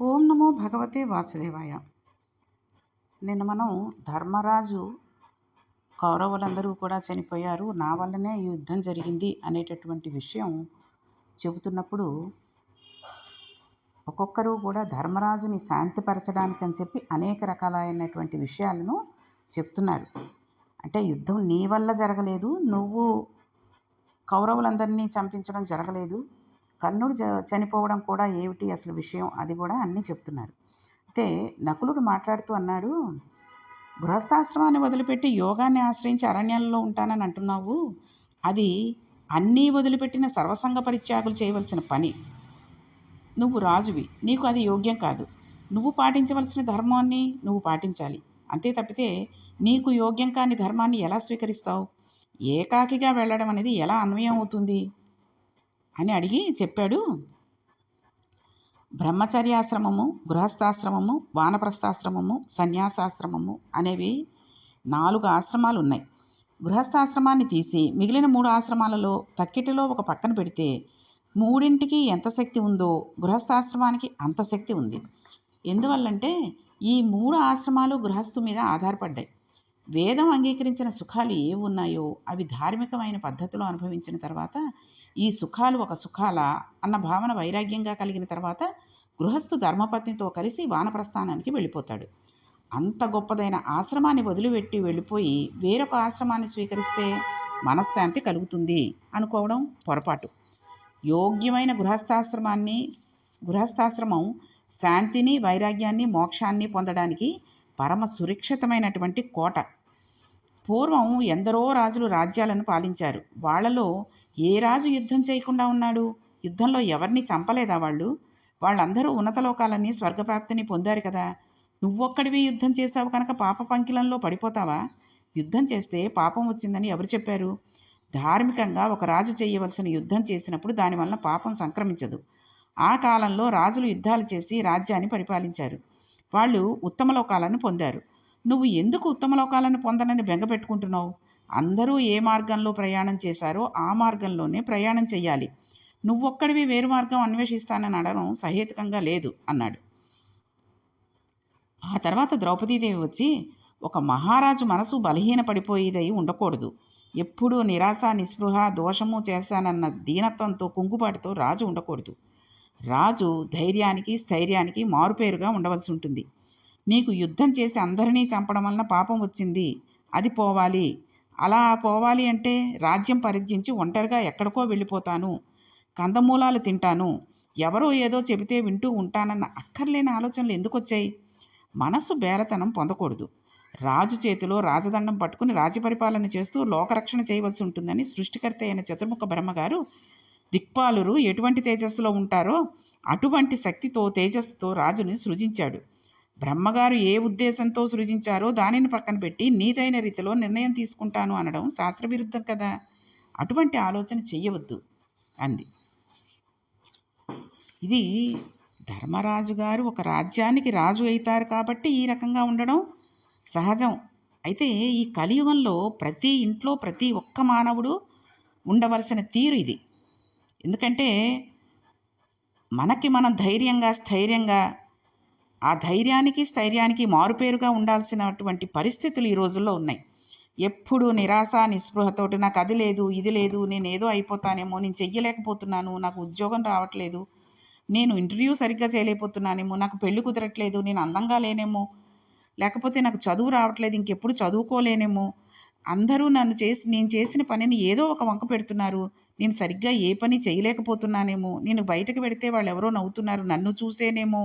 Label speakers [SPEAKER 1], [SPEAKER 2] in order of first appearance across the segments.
[SPEAKER 1] ఓం నమో భగవతే వాసుదేవాయ. నిన్న మనం ధర్మరాజు కౌరవులందరూ కూడా చనిపోయారు. నా వల్లనే ఈ యుద్ధం జరిగింది అనేటటువంటి విషయం చెబుతున్నప్పుడు ఒక్కొక్కరు కూడా ధర్మరాజుని శాంతిపరచడానికి అని చెప్పి అనేక రకాలైనటువంటి విషయాలను చెప్తున్నారు. అంటే యుద్ధం నీ వల్ల జరగలేదు. నువ్వు కౌరవులందరినీ చంపించడం జరగలేదు. కర్ణుడు చ చనిపోవడం కూడా ఏమిటి అసలు విషయం అది కూడా అన్నీ చెప్తున్నారు. అయితే నకులుడు మాట్లాడుతూ అన్నాడు గృహస్థాశ్రమాన్ని వదిలిపెట్టి యోగాన్ని ఆశ్రయించి అరణ్యాల్లో ఉంటానని అంటున్నావు? అది అన్నీ వదిలిపెట్టిన సర్వసంగ పరిత్యాగులు చేయవలసిన పని. నువ్వు రాజువి నీకు అది యోగ్యం కాదు. నువ్వు పాటించవలసిన ధర్మాన్ని నువ్వు పాటించాలి. అంతే తప్పితే నీకు యోగ్యం కాని ధర్మాన్ని ఎలా స్వీకరిస్తావు? ఏకాకిగా వెళ్ళడం అనేది ఎలా అన్వయం అవుతుంది? అని అడిగి చెప్పాడు. బ్రహ్మచర్యాశ్రమము గృహస్థాశ్రమము వానప్రస్థాశ్రమము సన్యాసాశ్రమము అనేవి నాలుగు ఆశ్రమాలు ఉన్నాయి. గృహస్థాశ్రమాన్ని తీసి మిగిలిన మూడు ఆశ్రమాలలో తక్కిటిలో ఒక పక్కన పెడితే మూడింటికి ఎంత శక్తి ఉందో గృహస్థాశ్రమానికి అంత శక్తి ఉంది. ఎందువల్లంటే ఈ మూడు ఆశ్రమాలు గృహస్థు మీద ఆధారపడ్డాయి. వేదం అంగీకరించిన సుఖాలు ఏవి ఉన్నాయో అవి ధార్మికమైన పద్ధతిలో అనుభవించిన తర్వాత ఈ సుఖాలు ఒక సుఖాల అన్న భావన వైరాగ్యంగా కలిగిన తర్వాత గృహస్థు ధర్మపత్నితో కలిసి వానప్రస్థానానికి వెళ్ళిపోతాడు. అంత గొప్పదైన ఆశ్రమాన్ని వదిలిపెట్టి వెళ్ళిపోయి వేరొక ఆశ్రమాన్ని స్వీకరిస్తే మనశ్శాంతి కలుగుతుంది అనుకోవడం పొరపాటు. యోగ్యమైన గృహస్థాశ్రమాన్ని గృహస్థాశ్రమం శాంతిని వైరాగ్యాన్ని మోక్షాన్ని పొందడానికి పరమ సురక్షితమైనటువంటి కోట. పూర్వం ఎందరో రాజులు రాజ్యాలను పాలించారు. వాళ్ళలో ఏ రాజు యుద్ధం చేయకుండా ఉన్నాడు? యుద్ధంలో ఎవరిని చంపలేదా వాళ్ళు? వాళ్ళందరూ ఉన్నత లోకాలని స్వర్గప్రాప్తిని పొందారు కదా. నువ్వొక్కడివి యుద్ధం చేసావు కనుక పాప పంకిలంలో పడిపోతావా? యుద్ధం చేస్తే పాపం వచ్చిందని ఎవరు చెప్పారు? ధార్మికంగా ఒక రాజు చేయవలసిన యుద్ధం చేసినప్పుడు దానివల్ల పాపం సంక్రమించదు. ఆ కాలంలో రాజులు యుద్ధాలు చేసి రాజ్యాన్ని పరిపాలించారు. వాళ్ళు ఉత్తమ లోకాలను పొందారు. నువ్వు ఎందుకు ఉత్తమ లోకాలను పొందనని బెంగపెట్టుకుంటున్నావు అందరూ ఏ మార్గంలో ప్రయాణం చేశారో ఆ మార్గంలోనే ప్రయాణం చెయ్యాలి. నువ్వొక్కడివి వేరు మార్గం అన్వేషిస్తానని అనడం సహేతుకంగా లేదు అన్నాడు. ఆ తర్వాత ద్రౌపదీదేవి వచ్చి ఒక మహారాజు మనసు బలహీన పడిపోయేదై ఉండకూడదు. ఎప్పుడూ నిరాశ నిస్పృహ దోషము చేశానన్న దీనత్వంతో కుంగుబాటుతో రాజు ఉండకూడదు. రాజు ధైర్యానికి స్థైర్యానికి మారుపేరుగా ఉండవలసి ఉంటుంది. నీకు యుద్ధం చేసి అందరినీ చంపడం వలన పాపం వచ్చింది. అది పోవాలి. అలా పోవాలి అంటే రాజ్యం పరిధించి ఒంటరిగా ఎక్కడికో వెళ్ళిపోతాను. కందమూలాలు తింటాను. ఎవరో ఏదో చెబితే వింటూ ఉంటానన్న అక్కర్లేని ఆలోచనలు ఎందుకు వచ్చాయి మనసు బేరతనం పొందకూడదు. రాజు చేతిలో రాజదండం పట్టుకుని రాజ్యపరిపాలన చేస్తూ లోకరక్షణ చేయవలసి ఉంటుందని సృష్టికర్త అయిన చతుర్ముఖ బ్రహ్మగారు దిక్పాలురు ఎటువంటి తేజస్సులో ఉంటారో అటువంటి శక్తితో తేజస్సుతో రాజుని సృజించాడు. బ్రహ్మగారు ఏ ఉద్దేశంతో సృజించారో దానిని పక్కన పెట్టి నీదైన రీతిలో నిర్ణయం తీసుకుంటాను అనడం శాస్త్రవిరుద్ధం కదా. అటువంటి ఆలోచన చెయ్యవద్దు అంది. ఇది ధర్మరాజు గారు ఒక రాజ్యానికి రాజు అవుతారు కాబట్టి ఈ రకంగా ఉండడం సహజం. అయితే ఈ కలియుగంలో ప్రతి ఇంట్లో ప్రతి ఒక్క మానవుడు ఉండవలసిన తీరు ఇది. ఎందుకంటే మనకి మనం ధైర్యంగా స్థైర్యంగా ఆ ధైర్యానికి స్థైర్యానికి మారుపేరుగా ఉండాల్సినటువంటి పరిస్థితులు ఈ రోజుల్లో ఉన్నాయి. ఎప్పుడు నిరాశ నిస్పృహతోటి నాకు అది లేదు ఇది లేదు నేను ఏదో అయిపోతానేమో నేను చెయ్యలేకపోతున్నాను నాకు ఉద్యోగం రావట్లేదు నేను ఇంటర్వ్యూ సరిగ్గా చేయలేకపోతున్నానేమో నాకు పెళ్ళి కుదరట్లేదు నేను అందంగా లేనేమో లేకపోతే నాకు చదువు రావట్లేదు ఇంకెప్పుడు చదువుకోలేనేమో అందరూ నన్ను చేసి నేను చేసిన పనిని ఏదో ఒక వంక పెడుతున్నారు నేను సరిగ్గా ఏ పని చేయలేకపోతున్నానేమో నేను బయటకు పెడితే వాళ్ళు ఎవరో నవ్వుతున్నారు నన్ను చూసేనేమో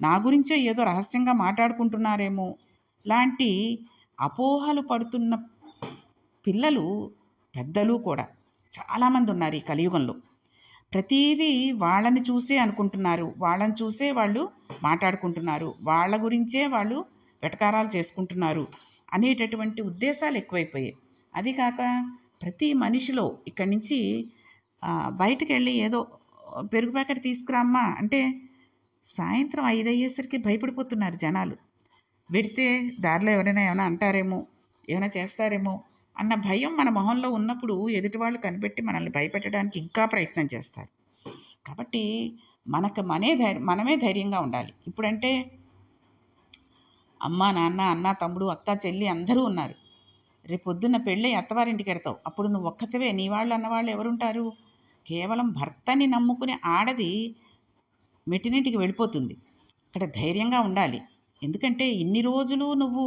[SPEAKER 1] నా గురించే ఏదో రహస్యంగా మాట్లాడుకుంటున్నారేమో. లాంటి అపోహలు పడుతున్న పిల్లలు పెద్దలు కూడా చాలామంది ఉన్నారు ఈ కలియుగంలో. ప్రతీదీ వాళ్ళని చూసే అనుకుంటున్నారు. వాళ్ళని చూసే వాళ్ళు మాట్లాడుకుంటున్నారు. వాళ్ళ గురించే వాళ్ళు వెటకారాలు చేసుకుంటున్నారు అనేటటువంటి ఉద్దేశాలు ఎక్కువైపోయాయి. అది కాక ప్రతి మనిషిలో ఇక్కడి నుంచి బయటకు వెళ్ళి ఏదో పెరుగు ప్యాకెట్ తీసుకురామ్మా అంటే సాయంత్రం ఐదు అయ్యేసరికి భయపడిపోతున్నారు జనాలు. వెడితే దారిలో ఎవరైనా ఏమైనా అంటారేమో ఏమైనా చేస్తారేమో అన్న భయం మన మొహంలో ఉన్నప్పుడు ఎదుటి వాళ్ళు కనిపెట్టి మనల్ని భయపెట్టడానికి ఇంకా ప్రయత్నం చేస్తారు. కాబట్టి మనకు మనే ధైర్యం మనమే ధైర్యంగా ఉండాలి. ఇప్పుడంటే అమ్మ నాన్న అన్న తమ్ముడు అక్క చెల్లి అందరూ ఉన్నారు. రేపొద్దున్న పొద్దున్న పెళ్ళి అత్తవారింటికి వెడతావు అప్పుడు నువ్వు ఒక్కతవే. నీ వాళ్ళు అన్నవాళ్ళు ఎవరుంటారు? కేవలం భర్తని నమ్ముకునే ఆడది మెట్టినింటికి వెళ్ళిపోతుంది. అక్కడ ధైర్యంగా ఉండాలి. ఎందుకంటే ఇన్ని రోజులు నువ్వు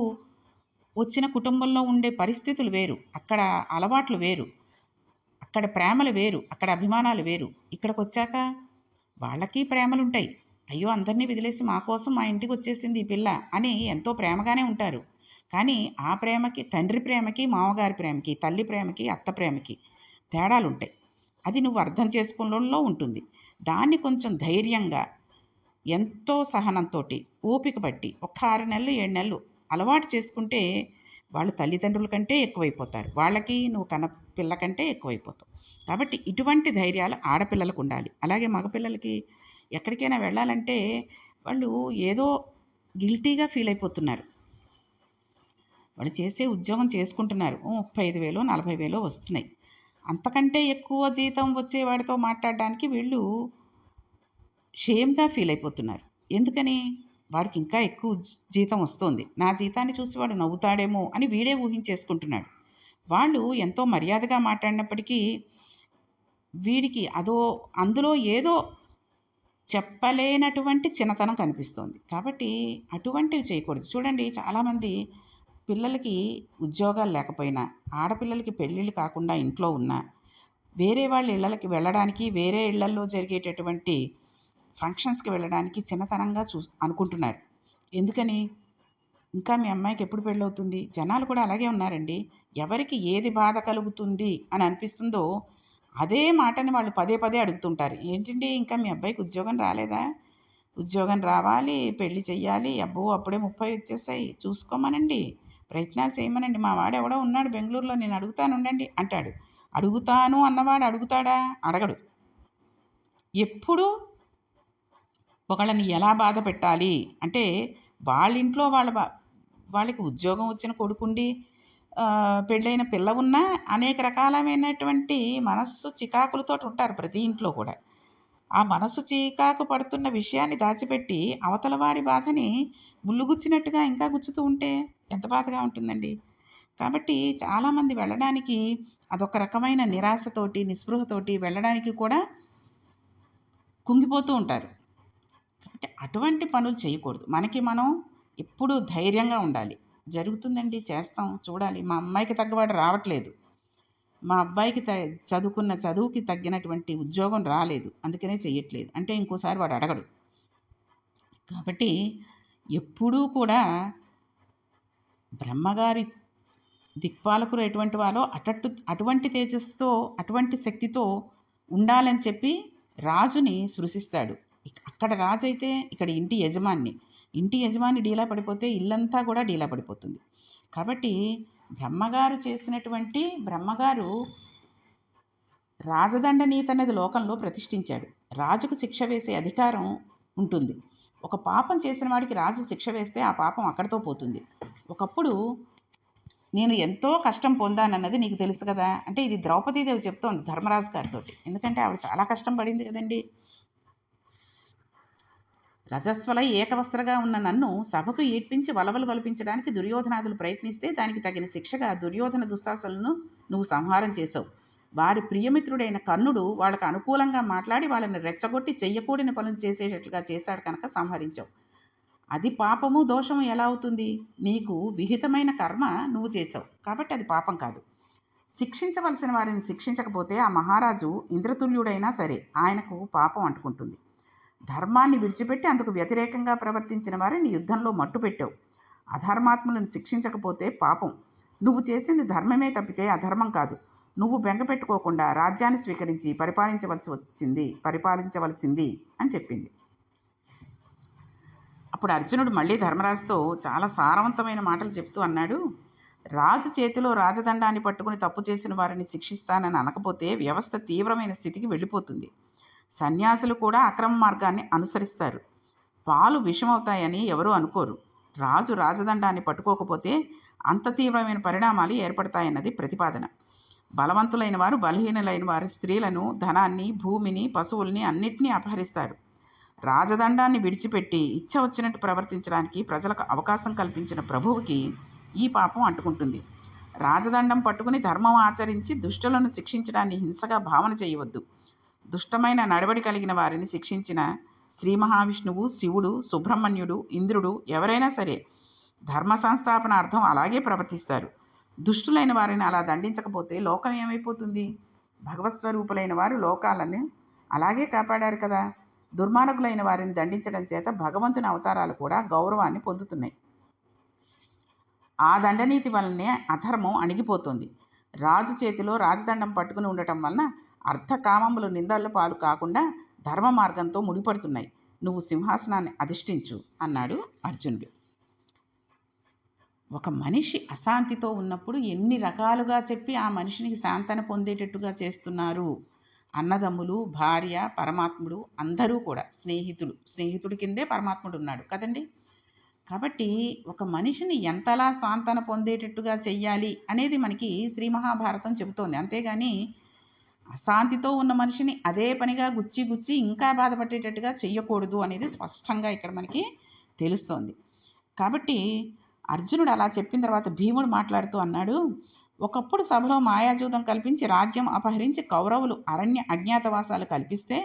[SPEAKER 1] వచ్చిన కుటుంబంలో ఉండే పరిస్థితులు వేరు. అక్కడ అలవాట్లు వేరు. అక్కడ ప్రేమలు వేరు. అక్కడ అభిమానాలు వేరు. ఇక్కడికి వచ్చాక వాళ్ళకి ప్రేమలు ఉంటాయి అయ్యో అందరినీ వదిలేసి మా కోసం మా ఇంటికి వచ్చేసింది ఈ పిల్ల అని ఎంతో ప్రేమగానే ఉంటారు. కానీ ఆ ప్రేమకి తండ్రి ప్రేమకి మామగారి ప్రేమకి తల్లి ప్రేమకి అత్త ప్రేమకి తేడాలు ఉంటాయి అది నువ్వు అర్థం చేసుకోవడంలో ఉంటుంది. దాన్ని కొంచెం ధైర్యంగా ఎంతో సహనంతో ఓపిక పట్టి ఒక ఆరు నెలలు ఏడు నెలలు అలవాటు చేసుకుంటే వాళ్ళు తల్లిదండ్రుల కంటే ఎక్కువైపోతారు. వాళ్ళకి నువ్వు కన్న పిల్ల కంటే ఎక్కువైపోతావు. కాబట్టి ఇటువంటి ధైర్యాలు ఆడపిల్లలకు ఉండాలి. అలాగే మగపిల్లలకి ఎక్కడికైనా వెళ్ళాలంటే వాళ్ళు ఏదో గిల్టీగా ఫీల్ అయిపోతున్నారు. వాళ్ళు చేసే ఉద్యోగం చేసుకుంటున్నారు. ముప్పై ఐదు వేలు నలభై వేలు వస్తున్నాయి. అంతకంటే ఎక్కువ జీతం వచ్చేవాడితో మాట్లాడడానికి వీళ్ళు షేమ్గా ఫీల్ అయిపోతున్నారు. ఎందుకని? వాడికి ఇంకా ఎక్కువ జీతం వస్తుంది. నా జీతాన్ని చూసి వాడు నవ్వుతాడేమో అని వీడే ఊహించేసుకుంటున్నాడు. వాళ్ళు ఎంతో మర్యాదగా మాట్లాడినప్పటికీ వీడికి అదో అందులో ఏదో చెప్పలేనటువంటి చిన్నతనం కనిపిస్తుంది. కాబట్టి అటువంటివి చేయకూడదు. చూడండి చాలామంది పిల్లలకి ఉద్యోగాలు లేకపోయినా ఆడపిల్లలకి పెళ్ళిళ్ళు కాకుండా ఇంట్లో ఉన్నా వేరే వాళ్ళ ఇళ్ళకి వెళ్ళడానికి వేరే ఇళ్ళల్లో జరిగేటటువంటి ఫంక్షన్స్కి వెళ్ళడానికి చిన్నతనంగా చూ అనుకుంటున్నారు. ఎందుకని? ఇంకా మీ అమ్మాయికి ఎప్పుడు పెళ్ళవుతుంది? జనాలు కూడా అలాగే ఉన్నారండి. ఎవరికి ఏది బాధ కలుగుతుంది అని అనిపిస్తుందో అదే మాటని వాళ్ళు పదే పదే అడుగుతుంటారు. ఏంటండి ఇంకా మీ అబ్బాయికి ఉద్యోగం రాలేదా? ఉద్యోగం రావాలి పెళ్ళి చెయ్యాలి అబ్బో అప్పుడే ముప్పై వచ్చేసాయి. చూసుకోమనండి. ప్రయత్నాలు చేయమనండి. మా వాడు ఎవడో ఉన్నాడు బెంగళూరులో నేను అడుగుతాను ఉండండి అంటాడు. అడుగుతాను అన్నవాడు అడుగుతాడా? అడగడు. ఎప్పుడు ఒకళ్ళని ఎలా బాధ పెట్టాలి? అంటే వాళ్ళ ఇంట్లో వాళ్ళ బా- వాళ్ళకి ఉద్యోగం వచ్చిన కొడుకుండి పెళ్ళైన పిల్ల ఉన్నా అనేక రకాలమైనటువంటి మనస్సు చికాకులతో ఉంటారు ప్రతి ఇంట్లో కూడా. ఆ మనసు చీకాకు పడుతున్న విషయాన్ని దాచిపెట్టి అవతల వాడి ముళ్ళు గుచ్చినట్టుగా ఇంకా గుచ్చుతూ ఉంటే ఎంత బాధగా ఉంటుందండి. కాబట్టి చాలామంది వెళ్ళడానికి అదొక రకమైన నిరాశతోటి నిస్పృహతోటి వెళ్ళడానికి కూడా కుంగిపోతూ ఉంటారు. కాబట్టి అటువంటి పనులు చేయకూడదు. మనకి మనం ఎప్పుడూ ధైర్యంగా ఉండాలి. జరుగుతుందండి చేస్తాం చూడాలి. మా అమ్మాయికి తగ్గవాడు రావట్లేదు. మా అబ్బాయికి త చదువుకున్న చదువుకి తగ్గినటువంటి ఉద్యోగం రాలేదు. అందుకనే చెయ్యట్లేదు. అంటే ఇంకోసారి వాడు అడగడు. కాబట్టి ఎప్పుడూ కూడా బ్రహ్మగారి దిక్పాలకులు ఎటువంటి వాళ్ళో అటట్టు అటువంటి తేజస్తో అటువంటి శక్తితో ఉండాలని చెప్పి రాజుని సృశిస్తాడు. అక్కడ రాజు అయితే ఇక్కడ ఇంటి యజమాని ఇంటి యజమాని డీలా పడిపోతే ఇల్లంతా కూడా డీలా పడిపోతుంది. కాబట్టి బ్రహ్మగారు చేసినటువంటి బ్రహ్మగారు రాజదండని తనది లోకంలో ప్రతిష్ఠించాడు. రాజుకు శిక్ష వేసే అధికారం ఉంటుంది. ఒక పాపం చేసిన వాడికి రాజు శిక్ష వేస్తే ఆ పాపం అక్కడితో పోతుంది. ఒకప్పుడు నేను ఎంతో కష్టం పొందానన్నది నీకు తెలుసు కదా? అంటే ఇది ద్రౌపదీదేవి చెప్తోంది ధర్మరాజు గారితో ఎందుకంటే ఆవిడ చాలా కష్టం పడింది కదండి. రజస్వల ఏకవస్త్రగా ఉన్న నన్ను సభకు ఈడ్పించి వలవలు వల్పించడానికి దుర్యోధనాదులు ప్రయత్నిస్తే దానికి తగిన శిక్షగా దుర్యోధన దుస్సాసలను నువ్వు సంహారం చేసావు వారి ప్రియమిత్రుడైన కర్ణుడు వాళ్ళకు అనుకూలంగా మాట్లాడి వాళ్ళని రెచ్చగొట్టి చెయ్యకూడని పనులు చేసేటట్లుగా చేశాడు కనుక సంహరించావు. అది పాపము దోషము ఎలా అవుతుంది? నీకు విహితమైన కర్మ నువ్వు చేసావు కాబట్టి అది పాపం కాదు. శిక్షించవలసిన వారిని శిక్షించకపోతే ఆ మహారాజు ఇంద్రతుల్యుడైనా సరే ఆయనకు పాపం అంటుకుంటుంది. ధర్మాన్ని విడిచిపెట్టి అందుకు వ్యతిరేకంగా ప్రవర్తించిన వారిని యుద్ధంలో మట్టుపెట్టావు అధర్మాత్ములను శిక్షించకపోతే పాపం. నువ్వు చేసింది ధర్మమే తప్పితే అధర్మం కాదు. నువ్వు బెంగ పెట్టుకోకుండా రాజ్యాన్ని స్వీకరించి పరిపాలించవలసి వచ్చింది పరిపాలించవలసింది అని చెప్పింది. అప్పుడు అర్జునుడు మళ్ళీ ధర్మరాజుతో చాలా సారవంతమైన మాటలు చెప్తూ అన్నాడు రాజు చేతిలో రాజదండాన్ని పట్టుకుని తప్పు చేసిన వారిని శిక్షిస్తానని అనకపోతే వ్యవస్థ తీవ్రమైన స్థితికి వెళ్ళిపోతుంది. సన్యాసులు కూడా అక్రమ మార్గాన్ని అనుసరిస్తారు. పాలు విషమవుతాయని ఎవరూ అనుకోరు. రాజు రాజదండాన్ని పట్టుకోకపోతే అంత తీవ్రమైన పరిణామాలు ఏర్పడతాయన్నది ప్రతిపాదన. బలవంతులైన వారు బలహీనులైన వారు స్త్రీలను ధనాన్ని భూమిని పశువుల్ని అన్నిటినీ అపహరిస్తారు. రాజదండాన్ని విడిచిపెట్టి ఇచ్చ వచ్చినట్టు ప్రవర్తించడానికి ప్రజలకు అవకాశం కల్పించిన ప్రభువుకి ఈ పాపం అంటుకుంటుంది. రాజదండం పట్టుకుని ధర్మం ఆచరించి దుష్టులను శిక్షించడాన్ని హింసగా భావన చేయవద్దు. దుష్టమైన నడవడి కలిగిన వారిని శిక్షించిన శ్రీ మహావిష్ణువు శివుడు సుబ్రహ్మణ్యుడు ఇంద్రుడు ఎవరైనా సరే ధర్మ సంస్థాపన అర్థం అలాగే ప్రవర్తిస్తారు. దుష్టులైన వారిని అలా దండించకపోతే లోకం ఏమైపోతుంది? భగవత్ స్వరూపులైన వారు లోకాలను అలాగే కాపాడారు కదా. దుర్మార్గులైన వారిని దండించడం చేత భగవంతుని అవతారాలు కూడా గౌరవాన్ని పొందుతున్నాయి. ఆ దండనీతి వలనే అధర్మం అణిగిపోతుంది. రాజు చేతిలో రాజదండం పట్టుకుని ఉండటం వలన అర్థకామములు నిందల పాలు కాకుండా ధర్మ మార్గంతో ముడిపడుతున్నాయి. నువ్వు సింహాసనాన్ని అధిష్ఠించు అన్నాడు అర్జునుడు. ఒక మనిషి అశాంతితో ఉన్నప్పుడు ఎన్ని రకాలుగా చెప్పి ఆ మనిషినికి శాంతన పొందేటట్టుగా చేస్తున్నారు? అన్నదమ్ములు భార్య పరమాత్ముడు అందరూ కూడా స్నేహితులు. స్నేహితుడి కిందే పరమాత్ముడు ఉన్నాడు కదండి? కాబట్టి ఒక మనిషిని ఎంతలా సాంతన పొందేటట్టుగా చెయ్యాలి అనేది మనకి శ్రీ మహాభారతం చెబుతోంది. అంతేగాని అశాంతితో ఉన్న మనిషిని అదే పనిగా గుచ్చి గుచ్చి ఇంకా బాధపడేటట్టుగా చెయ్యకూడదు అనేది స్పష్టంగా ఇక్కడ మనకి తెలుస్తోంది. కాబట్టి అర్జునుడు అలా చెప్పిన తర్వాత భీముడు మాట్లాడుతూ అన్నాడు ఒకప్పుడు సభలో మాయాజూతం కల్పించి రాజ్యం అపహరించి కౌరవులు అరణ్య అజ్ఞాతవాసాలు కల్పిస్తే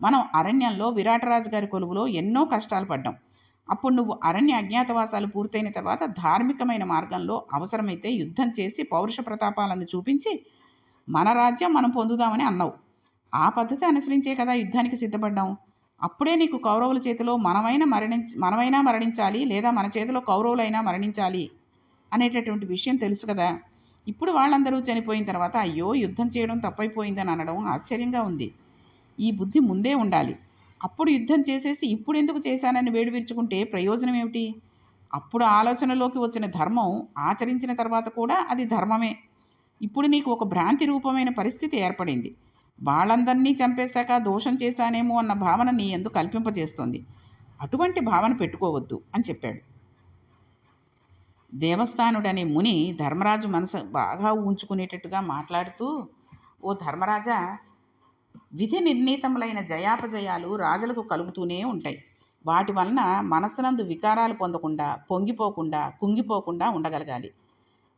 [SPEAKER 1] మనం అరణ్యంలో విరాటరాజు గారి కొలువులో ఎన్నో కష్టాలు పడ్డాం. అప్పుడు నువ్వు అరణ్య అజ్ఞాతవాసాలు పూర్తయిన తర్వాత ధార్మికమైన మార్గంలో అవసరమైతే యుద్ధం చేసి పౌరుష ప్రతాపాలను చూపించి మన రాజ్యం మనం పొందుదామని అన్నావు. ఆ పద్ధతి అనుసరించే కదా యుద్ధానికి సిద్ధపడ్డాం. అప్పుడే నీకు కౌరవుల చేతిలో మనమైనా మరణించ మనమైనా మరణించాలి లేదా మన చేతిలో కౌరవులైనా మరణించాలి అనేటటువంటి విషయం తెలుసు కదా. ఇప్పుడు వాళ్ళందరూ చనిపోయిన తర్వాత అయ్యో యుద్ధం చేయడం తప్పైపోయిందని అనడం ఆశ్చర్యంగా ఉంది. ఈ బుద్ధి ముందే ఉండాలి. అప్పుడు యుద్ధం చేసేసి ఇప్పుడు ఎందుకు చేశానని వేడివిరుచుకుంటే ప్రయోజనం ఏమిటి? అప్పుడు ఆలోచనలోకి వచ్చిన ధర్మం ఆచరించిన తర్వాత కూడా అది ధర్మమే. ఇప్పుడు నీకు ఒక భ్రాంతి రూపమైన పరిస్థితి ఏర్పడింది. వాళ్ళందరినీ చంపేశాక దోషం చేశానేమో అన్న భావన నీ ఎందుకు కల్పింపజేస్తుంది. అటువంటి భావన పెట్టుకోవద్దు అని చెప్పాడు. దేవస్థానుడనే ముని ధర్మరాజు మనసు బాగా ఉంచుకునేటట్టుగా మాట్లాడుతూ ఓ ధర్మరాజా విధి నిర్ణీతములైన జయాపజయాలు రాజులకు కలుగుతూనే ఉంటాయి. వాటి వలన మనసునందు వికారాలు పొందకుండా పొంగిపోకుండా కుంగిపోకుండా ఉండగలగాలి.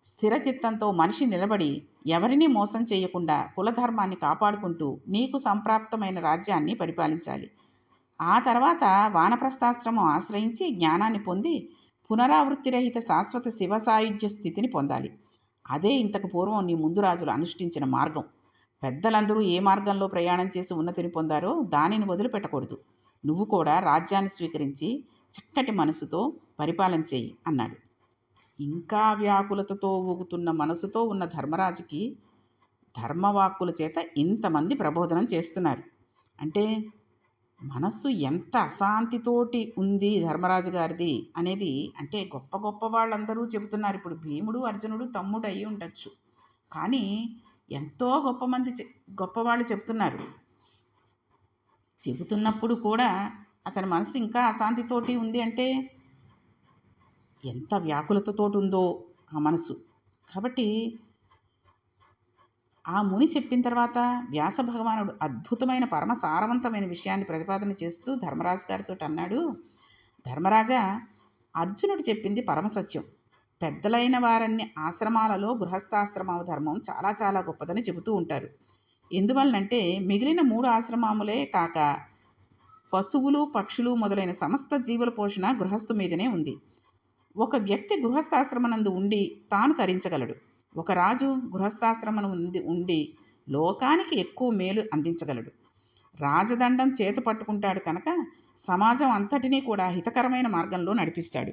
[SPEAKER 1] స్థిర చిత్తంతో మనిషి నిలబడి ఎవరినీ మోసం చేయకుండా కులధర్మాన్ని కాపాడుకుంటూ నీకు సంప్రాప్తమైన రాజ్యాన్ని పరిపాలించాలి. ఆ తర్వాత వానప్రస్థాశ్రమం ఆశ్రయించి జ్ఞానాన్ని పొంది పునరావృత్తిరహిత శాశ్వత శివ సాయుధ్య స్థితిని పొందాలి. అదే ఇంతకు పూర్వం నీ ముందు రాజులు అనుష్ఠించిన మార్గం. పెద్దలందరూ ఏ మార్గంలో ప్రయాణం చేసి ఉన్నతిని పొందారో దానిని వదిలిపెట్టకూడదు. నువ్వు కూడా రాజ్యాన్ని స్వీకరించి చక్కటి మనసుతో పరిపాలన చేయి అన్నాడు. ఇంకా వ్యాకులతతో ఊగుతున్న మనసుతో ఉన్న ధర్మరాజుకి ధర్మవాక్కుల చేత ఇంతమంది ప్రబోధనం చేస్తున్నారు. అంటే మనస్సు ఎంత అశాంతితోటి ఉంది ధర్మరాజు గారిది అనేది అంటే గొప్ప గొప్ప వాళ్ళందరూ చెబుతున్నారు. ఇప్పుడు భీముడు అర్జునుడు తమ్ముడు అయి ఉండొచ్చు. కానీ ఎంతో గొప్ప మంది గొప్పవాళ్ళు చెప్తున్నారు చెబుతున్నప్పుడు కూడా అతని మనసు ఇంకా అశాంతితోటి ఉంది అంటే ఎంత వ్యాకులతతో ఉందో ఆ మనసు. కాబట్టి ఆ ముని చెప్పిన తర్వాత వ్యాస భగవానుడు అద్భుతమైన పరమ సారవంతమైన విషయాన్ని ప్రతిపాదన చేస్తూ ధర్మరాజు గారితో అన్నాడు ధర్మరాజా అర్జునుడు చెప్పింది పరమసత్యం. పెద్దలైన వారన్ని ఆశ్రమాలలో గృహస్థాశ్రమ ధర్మం చాలా చాలా గొప్పదని చెబుతూ ఉంటారు. ఎందువలనంటే మిగిలిన మూడు ఆశ్రమాములే కాక పశువులు పక్షులు మొదలైన సమస్త జీవుల పోషణ గృహస్థు మీదనే ఉంది. ఒక వ్యక్తి గృహస్థాశ్రమనందు ఉండి తాను తరించగలడు. ఒక రాజు గృహస్థాశ్రమం ఉండి ఉండి లోకానికి ఎక్కువ మేలు అందించగలడు. రాజదండం చేత పట్టుకుంటాడు కనుక సమాజం అంతటినీ కూడా హితకరమైన మార్గంలో నడిపిస్తాడు.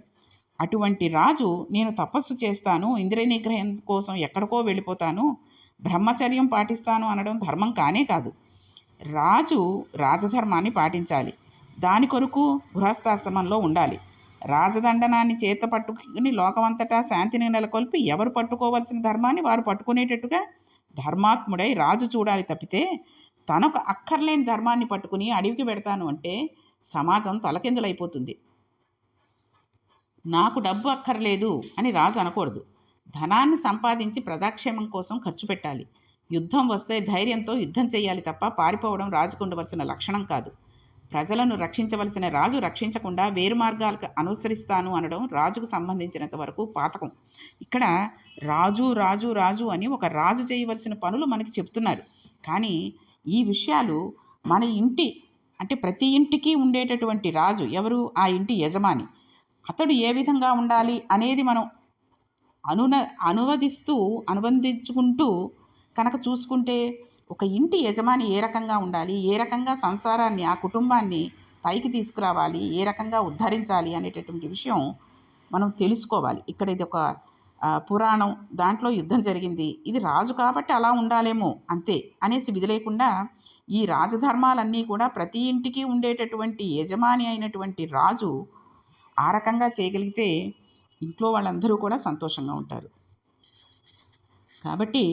[SPEAKER 1] అటువంటి రాజు నేను తపస్సు చేస్తాను ఇంద్రియ నిగ్రహం కోసం ఎక్కడికో వెళ్ళిపోతాను బ్రహ్మచర్యం పాటిస్తాను అనడం ధర్మం కానే కాదు. రాజు రాజధర్మాన్ని పాటించాలి. దాని కొరకు గృహస్థాశ్రమంలో ఉండాలి. రాజదండనాన్ని చేత పట్టుకుని లోకమంతటా శాంతిని నెలకొల్పి ఎవరు పట్టుకోవలసిన ధర్మాన్ని వారు పట్టుకునేటట్టుగా ధర్మాత్ముడై రాజు చూడాలి తప్పితే తనకు అక్కర్లేని ధర్మాన్ని పట్టుకుని అడవికి పెడతాను అంటే సమాజం తలకిందులైపోతుంది. నాకు డబ్బు అక్కర్లేదు అని రాజు అనకూడదు. ధనాన్ని సంపాదించి ప్రజాక్షేమం కోసం ఖర్చు పెట్టాలి. యుద్ధం వస్తే ధైర్యంతో యుద్ధం చేయాలి తప్ప పారిపోవడం రాజుకు ఉండవలసిన లక్షణం కాదు. ప్రజలను రక్షించవలసిన రాజు రక్షించకుండా వేరు మార్గాలకు అనుసరిస్తాను అనడం రాజుకు సంబంధించినంత వరకు పాతకం. ఇక్కడ రాజు రాజు రాజు అని ఒక రాజు చేయవలసిన పనులు మనకి చెప్తున్నారు. కానీ ఈ విషయాలు మన ఇంటి అంటే ప్రతి ఇంటికి ఉండేటటువంటి రాజు ఎవరు? ఆ ఇంటి యజమాని. అతడు ఏ విధంగా ఉండాలి అనేది మనం అనున అనువదిస్తూ అనుబంధించుకుంటూ కనుక చూసుకుంటే ఒక ఇంటి యజమాని ఏ రకంగా ఉండాలి? ఏ రకంగా సంసారాన్ని ఆ కుటుంబాన్ని పైకి తీసుకురావాలి? ఏ రకంగా ఉద్ధరించాలి అనేటటువంటి విషయం మనం తెలుసుకోవాలి. ఇక్కడ ఇది ఒక పురాణం. దాంట్లో యుద్ధం జరిగింది. ఇది రాజు కాబట్టి అలా ఉండాలేమో అంతే అనేసి విదిలేకుండా ఈ రాజధర్మాలన్నీ కూడా ప్రతి ఇంటికి ఉండేటటువంటి యజమాని అయినటువంటి రాజు ఆ రకంగా చేయగలిగితే ఇంట్లో వాళ్ళందరూ కూడా సంతోషంగా ఉంటారు. కాబట్టి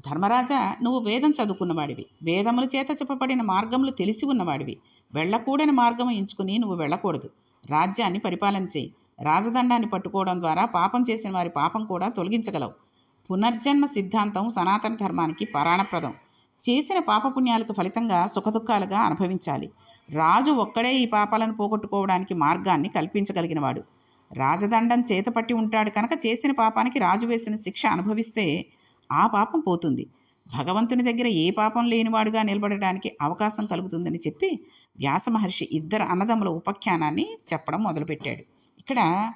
[SPEAKER 1] ధర్మరాజా నువ్వు వేదం చదువుకున్నవాడివి. వేదముల చేత చెప్పబడిన మార్గములు తెలిసి ఉన్నవాడివి. వెళ్ళకూడని మార్గము ఎంచుకుని నువ్వు వెళ్ళకూడదు. రాజ్యాన్ని పరిపాలన చేయి. రాజదండాన్ని పట్టుకోవడం ద్వారా పాపం చేసిన వారి పాపం కూడా తొలగించగలవు. పునర్జన్మ సిద్ధాంతం సనాతన ధర్మానికి పరాణప్రదం చేసిన పాపపుణ్యాలకు ఫలితంగా సుఖదుఖాలుగా అనుభవించాలి. రాజు ఒక్కడే ఈ పాపాలను పోగొట్టుకోవడానికి మార్గాన్ని కల్పించగలిగినవాడు. రాజదండం చేతపట్టి ఉంటాడు కనుక చేసిన పాపానికి రాజు వేసిన శిక్ష అనుభవిస్తే ఆ పాపం పోతుంది. భగవంతుని దగ్గర ఏ పాపం లేనివాడుగా నిలబడడానికి అవకాశం కలుగుతుందని చెప్పి వ్యాస మహర్షి ఇద్దరు అన్నదమ్ముల ఉపఖ్యానాన్ని చెప్పడం మొదలుపెట్టాడు. ఇక్కడ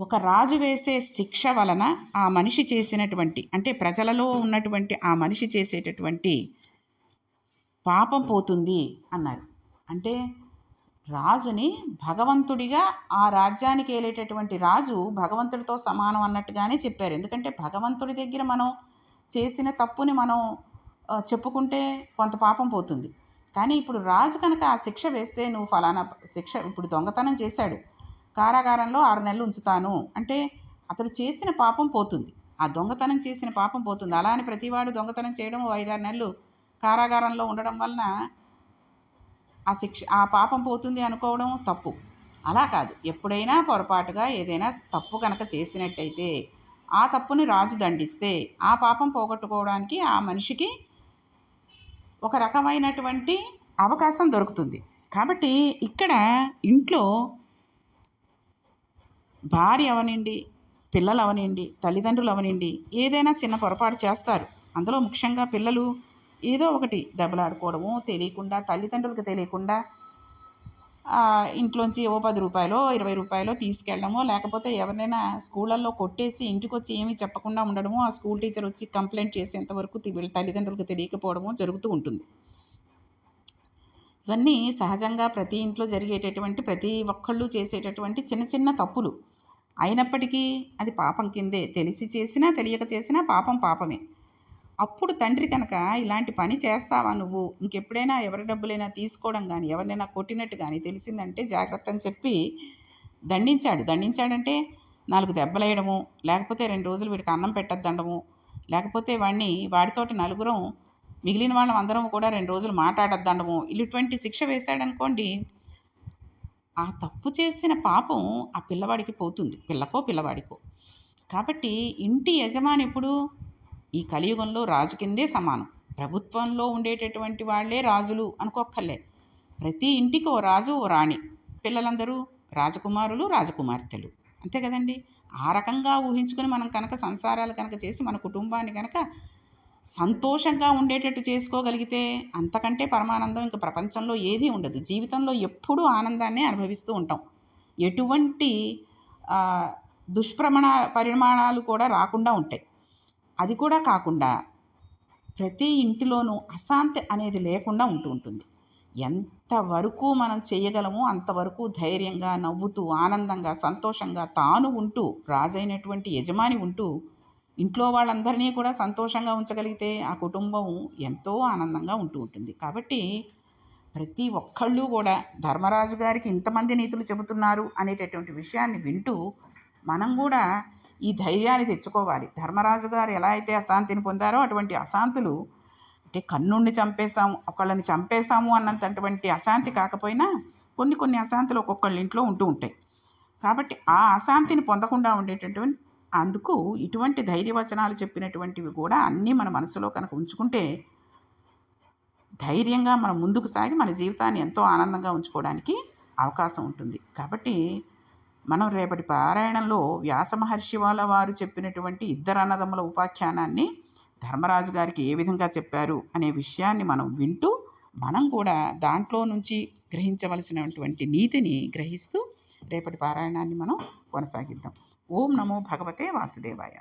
[SPEAKER 1] ఒక రాజు వేసే శిక్ష వలన ఆ మనిషి చేసినటువంటి అంటే ప్రజలలో ఉన్నటువంటి ఆ మనిషి చేసేటటువంటి పాపం పోతుంది అన్నారు. అంటే రాజుని భగవంతుడిగా ఆ రాజ్యానికి వెళ్ళేటటువంటి రాజు భగవంతుడితో సమానం అన్నట్టుగానే చెప్పారు. ఎందుకంటే భగవంతుడి దగ్గర మనం చేసిన తప్పుని మనం చెప్పుకుంటే కొంత పాపం పోతుంది. కానీ ఇప్పుడు రాజు కనుక ఆ శిక్ష వేస్తే నువ్వు ఫలానా శిక్ష ఇప్పుడు దొంగతనం చేశాడు. కారాగారంలో ఆరు నెలలు ఉంచుతాను. అంటే అతడు చేసిన పాపం పోతుంది. ఆ దొంగతనం చేసిన పాపం పోతుంది. అలా అని ప్రతివాడు దొంగతనం చేయడం ఐదారు నెలలు కారాగారంలో ఉండడం వలన ఆ శిక్ష ఆ పాపం పోతుంది అనుకోవడం తప్పు. అలా కాదు. ఎప్పుడైనా పొరపాటుగా ఏదైనా తప్పు కనుక చేసినట్టయితే ఆ తప్పుని రాజు దండిస్తే ఆ పాపం పోగొట్టుకోవడానికి ఆ మనిషికి ఒక రకమైనటువంటి అవకాశం దొరుకుతుంది. కాబట్టి ఇక్కడ ఇంట్లో భార్య అవనండి పిల్లలు అవనండి తల్లిదండ్రులు అవనండి ఏదైనా చిన్న పొరపాటు చేస్తారు. అందులో ముఖ్యంగా పిల్లలు ఏదో ఒకటి దెబ్బలాడుకోవడము తెలియకుండా తల్లిదండ్రులకు తెలియకుండా ఇంట్లోంచి ఓ పది రూపాయలు ఇరవై రూపాయలు తీసుకెళ్ళడమో లేకపోతే ఎవరినైనా స్కూళ్ళల్లో కొట్టేసి ఇంటికి వచ్చి ఏమీ చెప్పకుండా ఉండడము ఆ స్కూల్ టీచర్ వచ్చి కంప్లైంట్ చేసేంత వరకు వీళ్ళ తల్లిదండ్రులకు తెలియకపోవడము జరుగుతూ ఉంటుంది. ఇవన్నీ సహజంగా ప్రతి ఇంట్లో జరిగేటటువంటి ప్రతి ఒక్కళ్ళు చేసేటటువంటి చిన్న చిన్న తప్పులు. అయినప్పటికీ అది పాపం కిందే. తెలిసి చేసినా తెలియక చేసినా పాపం పాపమే. అప్పుడు తండ్రి కనుక ఇలాంటి పని చేస్తావా నువ్వు? ఇంకెప్పుడైనా ఎవరి డబ్బులైనా తీసుకోవడం కానీ ఎవరినైనా కొట్టినట్టు కానీ తెలిసిందంటే జాగ్రత్త అని చెప్పి దండించాడు. దండించాడంటే నాలుగు దెబ్బలేయడము లేకపోతే రెండు రోజులు వీడికి అన్నం పెట్టద్దండము లేకపోతే వాడిని వాడితోటి నలుగురం మిగిలిన వాళ్ళం అందరం కూడా రెండు రోజులు మాట్లాడద్దండము ఇటువంటి శిక్ష వేశాడనుకోండి ఆ తప్పు చేసిన పాపం ఆ పిల్లవాడికి పోతుంది. పిల్లకో పిల్లవాడికో. కాబట్టి ఇంటి యజమాని ఎప్పుడు ఈ కలియుగంలో రాజు కిందే సమానం. ప్రభుత్వంలో ఉండేటటువంటి వాళ్ళే రాజులు అనుకోక్కర్లే. ప్రతి ఇంటికి ఓ రాజు ఓ రాణి. పిల్లలందరూ రాజకుమారులు రాజకుమార్తెలు. అంతే కదండి? ఆ రకంగా ఊహించుకొని మనం కనుక సంసారాలు కనుక చేసి మన కుటుంబాన్ని కనుక సంతోషంగా ఉండేటట్టు చేసుకోగలిగితే అంతకంటే పరమానందం ఇంకా ప్రపంచంలో ఏదీ ఉండదు. జీవితంలో ఎప్పుడూ ఆనందాన్ని అనుభవిస్తూ ఉంటాం. ఎటువంటి దుష్ప్రమణ పరిమాణాలు కూడా రాకుండా ఉంటాయి. అది కూడా కాకుండా ప్రతి ఇంటిలోనూ అశాంతి అనేది లేకుండా ఉంటూ ఉంటుంది. ఎంతవరకు మనం చేయగలమో అంతవరకు ధైర్యంగా నవ్వుతూ ఆనందంగా సంతోషంగా తాను ఉంటూ రాజైనటువంటి యజమాని ఉంటూ ఇంట్లో వాళ్ళందరినీ కూడా సంతోషంగా ఉంచగలిగితే ఆ కుటుంబం ఎంతో ఆనందంగా ఉంటూ ఉంటుంది. కాబట్టి ప్రతి ఒక్కళ్ళు కూడా ధర్మరాజు గారికి ఇంతమంది నీతులు చెబుతున్నారు అనేటటువంటి విషయాన్ని వింటూ మనం కూడా ఈ ధైర్యాన్ని తెచ్చుకోవాలి. ధర్మరాజు గారు ఎలా అయితే అశాంతిని పొందారో అటువంటి అశాంతులు అంటే కన్నుణ్ణి చంపేశాము ఒకళ్ళని చంపేశాము అన్నంతటువంటి అశాంతి కాకపోయినా కొన్ని కొన్ని అశాంతులు ఒక్కొక్కళ్ళ ఇంట్లో ఉంటూ ఉంటాయి. కాబట్టి ఆ అశాంతిని పొందకుండా ఉండేటటువంటి అందుకు ఇటువంటి ధైర్యవచనాలు చెప్పినటువంటివి కూడా అన్నీ మన మనసులో కనుక ఉంచుకుంటే ధైర్యంగా మనం ముందుకు సాగి మన జీవితాన్ని ఎంతో ఆనందంగా ఉంచుకోవడానికి అవకాశం ఉంటుంది. కాబట్టి మనం రేపటి పారాయణంలో వ్యాస మహర్షి వాళ్ళ వారు చెప్పినటువంటి ఇద్దరు అన్నదమ్ముల ఉపాఖ్యానాన్ని ధర్మరాజు గారికి ఏ విధంగా చెప్పారు అనే విషయాన్ని మనం వింటూ మనం కూడా దాంట్లో నుంచి గ్రహించవలసినటువంటి నీతిని గ్రహిస్తూ రేపటి పారాయణాన్ని మనం కొనసాగిద్దాం. ఓం నమో భగవతే వాసుదేవాయ.